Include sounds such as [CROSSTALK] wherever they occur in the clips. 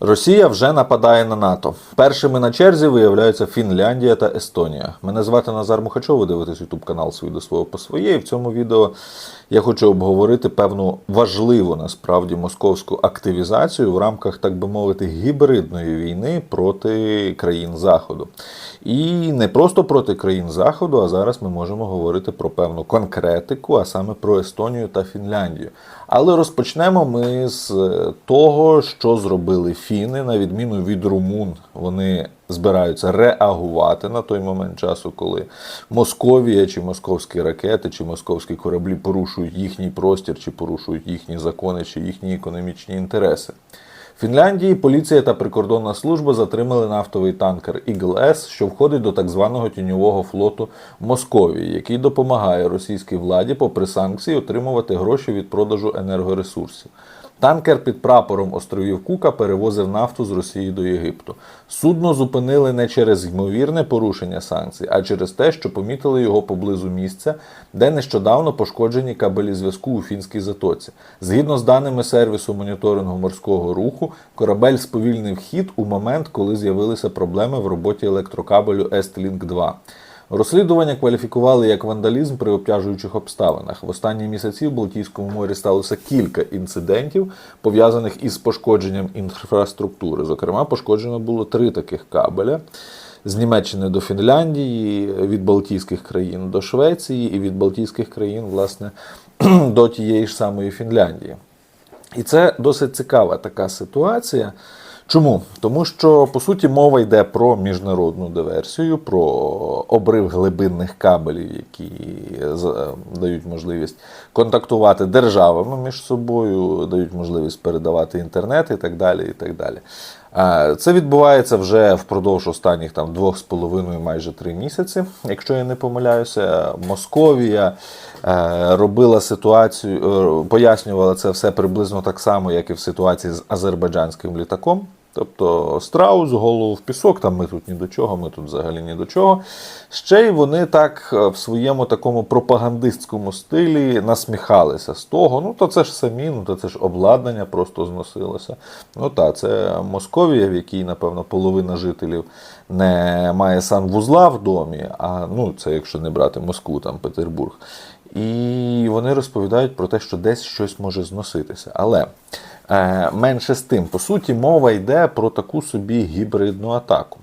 Росія вже нападає на НАТО. Першими на черзі виявляються Фінляндія та Естонія. Мене звати Назар Мухачов, ви дивитесь YouTube канал «Свій до свого по своє. І в цьому відео я хочу обговорити певну важливу насправді московську активізацію в рамках, так би мовити, гібридної війни проти країн Заходу. І не просто проти країн Заходу, а зараз ми можемо говорити про певну конкретику, а саме про Естонію та Фінляндію. Але розпочнемо ми з е, того, що зробили фіни, на відміну від румун. Вони збираються реагувати на той момент часу, коли Московія чи московські ракети, чи московські кораблі порушують їхній простір, чи порушують їхні закони, чи їхні економічні інтереси. В Фінляндії поліція та прикордонна служба затримали нафтовий танкер Eagle S, що входить до так званого тіньового флоту Московії, який допомагає російській владі, попри санкції, отримувати гроші від продажу енергоресурсів. Танкер під прапором островів Кука перевозив нафту з Росії до Єгипту. Судно зупинили не через ймовірне порушення санкцій, а через те, що помітили його поблизу місця, де нещодавно пошкоджені кабелі зв'язку у фінській затоці. Згідно з даними сервісу моніторингу морського руху, корабель сповільнив хід у момент, коли з'явилися проблеми в роботі електрокабелю Estlink 2. Розслідування кваліфікували як вандалізм при обтяжуючих обставинах. В останні місяці в Балтійському морі сталося кілька інцидентів, пов'язаних із пошкодженням інфраструктури. Зокрема, пошкоджено було три таких кабеля. З Німеччини до Фінляндії, від Балтійських країн до Швеції і від Балтійських країн, власне, [CLEARS THROAT] до тієї ж самої Фінляндії. І це досить цікава така ситуація. Чому? Тому що по суті мова йде про міжнародну диверсію, про обрив глибинних кабелів, які з- дають можливість контактувати державами між собою, дають можливість передавати інтернет і так далі. І так далі. Це відбувається вже впродовж останніх там двох з половиною, майже три місяці, якщо я не помиляюся. Московія е, робила ситуацію, е, пояснювала це все приблизно так само, як і в ситуації з азербайджанським літаком. Тобто страус, голову в пісок, там ми тут ні до чого, ми тут взагалі ні до чого. Ще й вони так е, в своєму такому пропагандистському стилі насміхалися з того. Ну, то це ж самі, ну то це ж обладнання просто зносилося. Ну так, це Московія, в якій, напевно, половина жителів не має санвузла в домі, а ну, це якщо не брати Москву, там Петербург. І вони розповідають про те, що десь щось може зноситися. Але менше з тим, по суті, мова йде про таку собі гібридну атаку.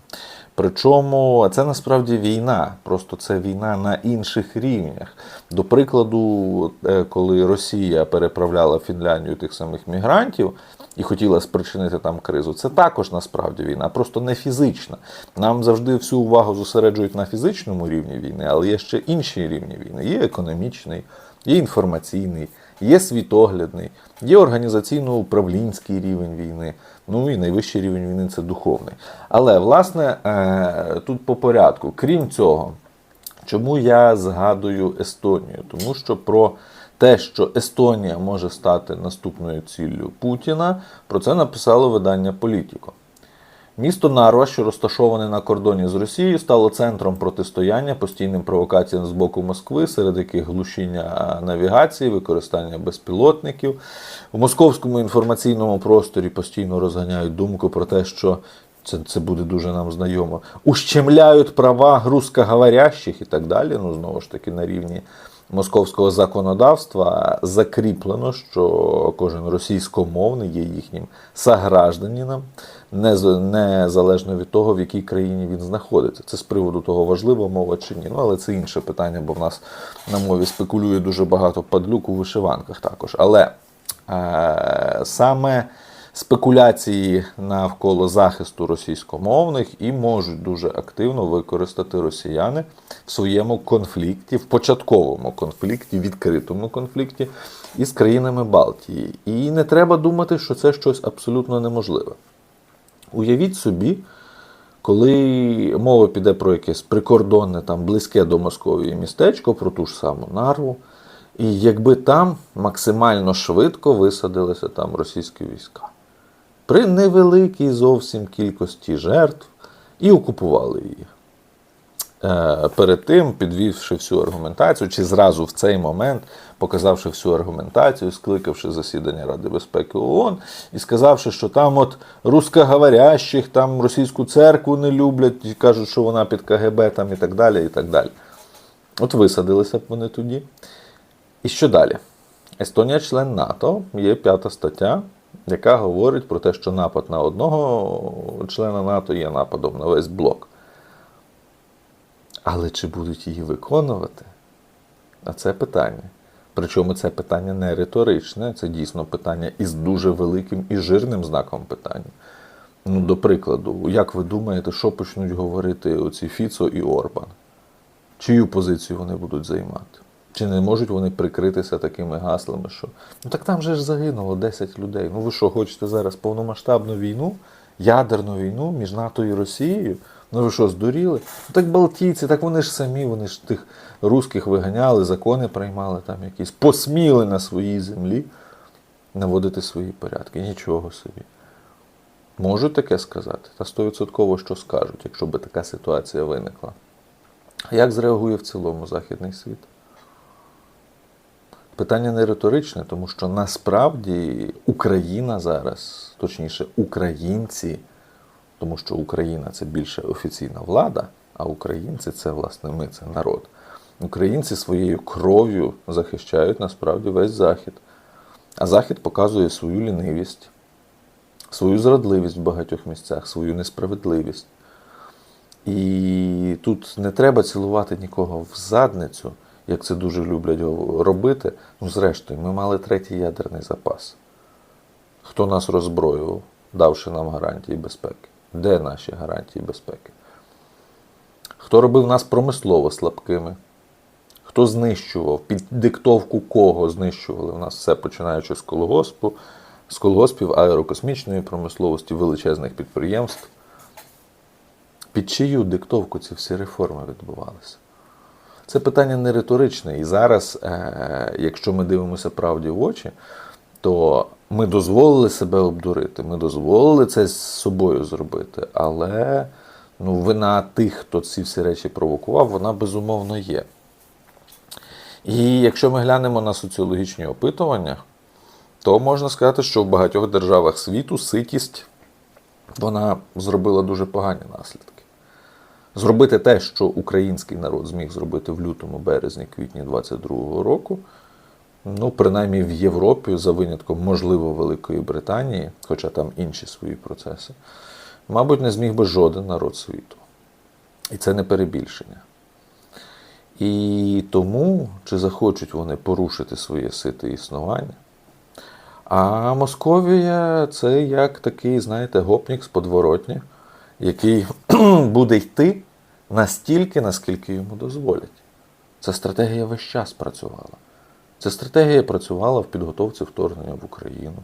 Причому це насправді війна, просто це війна на інших рівнях. До прикладу, е, коли Росія переправляла в Фінляндію тих самих мігрантів і хотіла спричинити там кризу, це також насправді війна, просто не фізична. Нам завжди всю увагу зосереджують на фізичному рівні війни, але є ще інші рівні війни. Є економічний, є інформаційний, є світоглядний, є організаційно-управлінський рівень війни. Ну і найвищий рівень війни це духовний. Але власне е, тут по порядку. Крім цього, чому я згадую Естонію? Тому що про те, що Естонія може стати наступною ціллю Путіна, про це написало видання Політіко. Місто Нарва, що розташоване на кордоні з Росією, стало центром протистояння постійним провокаціям з боку Москви, серед яких глушіння навігації, використання безпілотників. У московському інформаційному просторі постійно розганяють думку про те, що це, це буде дуже нам знайомо. Ущемляють права русскоговорящих і так далі. Ну, знову ж таки, на рівні московського законодавства закріплено, що кожен російськомовний є їхнім согражданином, незалежно від того, в якій країні він знаходиться. Це з приводу того, важлива мова чи ні. Ну, але це інше питання, бо в нас на мові спекулює дуже багато падлюк у вишиванках також. Але е, саме спекуляції навколо захисту російськомовних і можуть дуже активно використати росіяни в своєму конфлікті, в початковому конфлікті, відкритому конфлікті із країнами Балтії. І не треба думати, що це щось абсолютно неможливе. Уявіть собі, коли мова піде про якесь прикордонне, там близьке до Московії містечко, про ту ж саму нарву, і якби там максимально швидко висадилися там російські війська при невеликій зовсім кількості жертв і окупували її. Е, перед тим, підвівши всю аргументацію, чи зразу в цей момент, показавши всю аргументацію, скликавши засідання Ради безпеки ООН і сказавши, що там от русскоговорящих, там російську церкву не люблять, і кажуть, що вона під КГБ там і так далі. і так далі. От висадилися б вони тоді. І що далі? Естонія член НАТО, є п'ята стаття, яка говорить про те, що напад на одного члена НАТО є нападом на весь блок. Але чи будуть її виконувати? А це питання. Причому це питання не риторичне, це дійсно питання із дуже великим і жирним знаком питання. Ну, до прикладу, як ви думаєте, що почнуть говорити оці Фіцо і Орбан? Чию позицію вони будуть займати? Чи не можуть вони прикритися такими гаслами, що ну так там же ж загинуло 10 людей. Ну ви що, хочете зараз повномасштабну війну, ядерну війну між НАТО і Росією? Ну ви що, здуріли? Ну так Балтійці, так вони ж самі, вони ж тих русських виганяли, закони приймали там якісь, посміли на своїй землі наводити свої порядки. Нічого собі. Можуть таке сказати? Та стовідсотково що скажуть, якщо би така ситуація виникла. Як зреагує в цілому Західний світ? Питання не риторичне, тому що насправді Україна зараз, точніше, українці, тому що Україна це більше офіційна влада, а українці це власне ми, це народ. Українці своєю кров'ю захищають насправді весь Захід. А Захід показує свою лінивість, свою зрадливість в багатьох місцях, свою несправедливість. І тут не треба цілувати нікого в задницю, як це дуже люблять робити. Ну, зрештою, ми мали третій ядерний запас. Хто нас роззброював, давши нам гарантії безпеки? Де наші гарантії безпеки? Хто робив нас промислово слабкими? Хто знищував, під диктовку кого знищували? У нас все починаючи з колгоспу, з колгоспів аерокосмічної промисловості, величезних підприємств. Під чию диктовку ці всі реформи відбувалися? Це питання не риторичне. І зараз, е, якщо ми дивимося правді в очі, то ми дозволили себе обдурити, ми дозволили це з собою зробити. Але ну, вина тих, хто ці всі речі провокував, вона безумовно є. І якщо ми глянемо на соціологічні опитування, то можна сказати, що в багатьох державах світу ситість вона зробила дуже погані наслідки. Зробити те, що український народ зміг зробити в лютому, березні, квітні 22-го року, ну, принаймні в Європі, за винятком, можливо, Великої Британії, хоча там інші свої процеси, мабуть, не зміг би жоден народ світу. І це не перебільшення. І тому, чи захочуть вони порушити своє сите існування, а Московія це як такий, знаєте, гопнік з подворотні, який [CLEARS THROAT] буде йти настільки, наскільки йому дозволять. Ця стратегія весь час працювала. Ця стратегія працювала в підготовці вторгнення в Україну,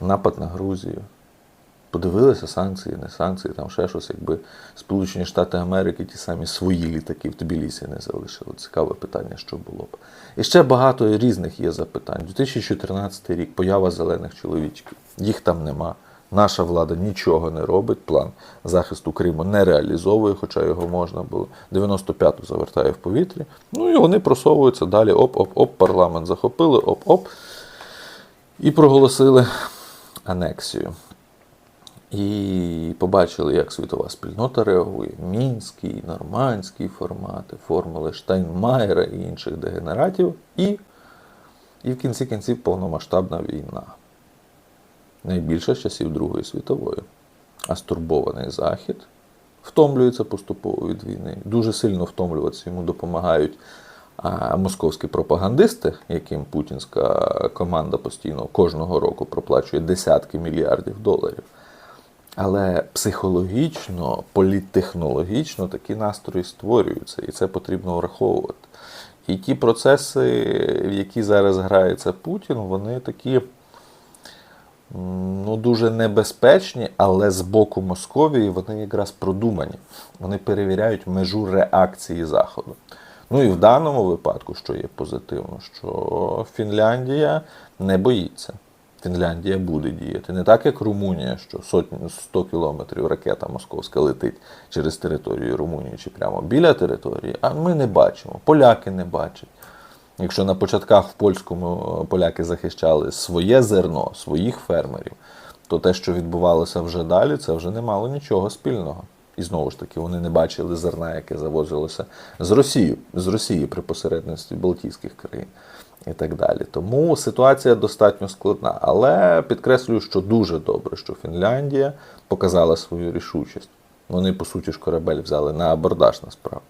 напад на Грузію. Подивилися санкції, не санкції, там ще щось, якби Сполучені Штати Америки ті самі свої літаки в Тбілісі не залишили. Цікаве питання, що було б. І ще багато різних є запитань. 2014 рік поява зелених чоловічків. Їх там нема. Наша влада нічого не робить, план захисту Криму не реалізовує, хоча його можна було. 95-ту завертає в повітрі. Ну і вони просовуються далі. Оп-оп-оп, парламент захопили, оп-оп. І проголосили анексію. І побачили, як світова спільнота реагує. Мінський, нормандський формати, формули Штайнмаєра і інших дегенератів. І, і в кінці кінців повномасштабна війна. Найбільша з часів Другої світової. А стурбований Захід втомлюється поступово від війни. Дуже сильно втомлюватися йому допомагають московські пропагандисти, яким путінська команда постійно кожного року проплачує десятки мільярдів доларів. Але психологічно, політтехнологічно такі настрої створюються, і це потрібно враховувати. І ті процеси, в які зараз грається Путін, вони такі ну, дуже небезпечні, але з боку Московії вони якраз продумані. Вони перевіряють межу реакції Заходу. Ну і в даному випадку, що є позитивно, що Фінляндія не боїться. Фінляндія буде діяти. Не так, як Румунія, що сотні 100 кілометрів ракета московська летить через територію Румунії чи прямо біля території, а ми не бачимо. Поляки не бачать. Якщо на початках в польському е, поляки захищали своє зерно, своїх фермерів, то те, що відбувалося вже далі, це вже не мало нічого спільного. І знову ж таки, вони не бачили зерна, яке завозилося з Росії, з Росії при посередництві Балтійських країн і так далі. Тому ситуація достатньо складна. Але підкреслюю, що дуже добре, що Фінляндія показала свою рішучість. Вони, по суті, ж корабель взяли на абордаж насправді.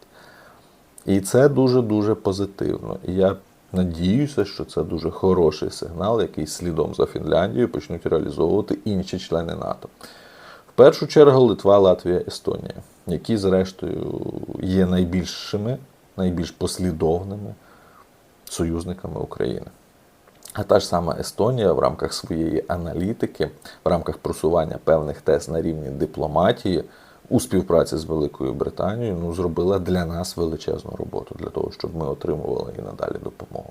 І це дуже-дуже позитивно. І я надіюся, що це дуже хороший сигнал, який слідом за Фінляндією почнуть реалізовувати інші члени НАТО. В першу чергу Литва, Латвія, Естонія, які, зрештою, є найбільшими, найбільш послідовними союзниками України. А та ж сама Естонія в рамках своєї аналітики, в рамках просування певних тез на рівні дипломатії у співпраці з Великою Британією ну, зробила для нас величезну роботу для того, щоб ми отримували і надалі допомогу.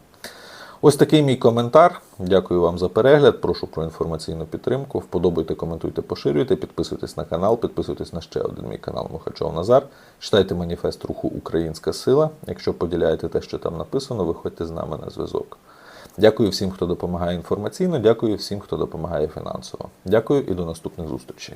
Ось такий мій коментар. Дякую вам за перегляд. Прошу про інформаційну підтримку. Вподобайте, коментуйте, поширюйте, підписуйтесь на канал, підписуйтесь на ще один мій канал Мухачов Назар. Читайте маніфест руху Українська сила. Якщо поділяєте те, що там написано, виходьте з нами на зв'язок. Дякую всім, хто допомагає інформаційно. Дякую всім, хто допомагає фінансово. Дякую і до наступних зустрічей.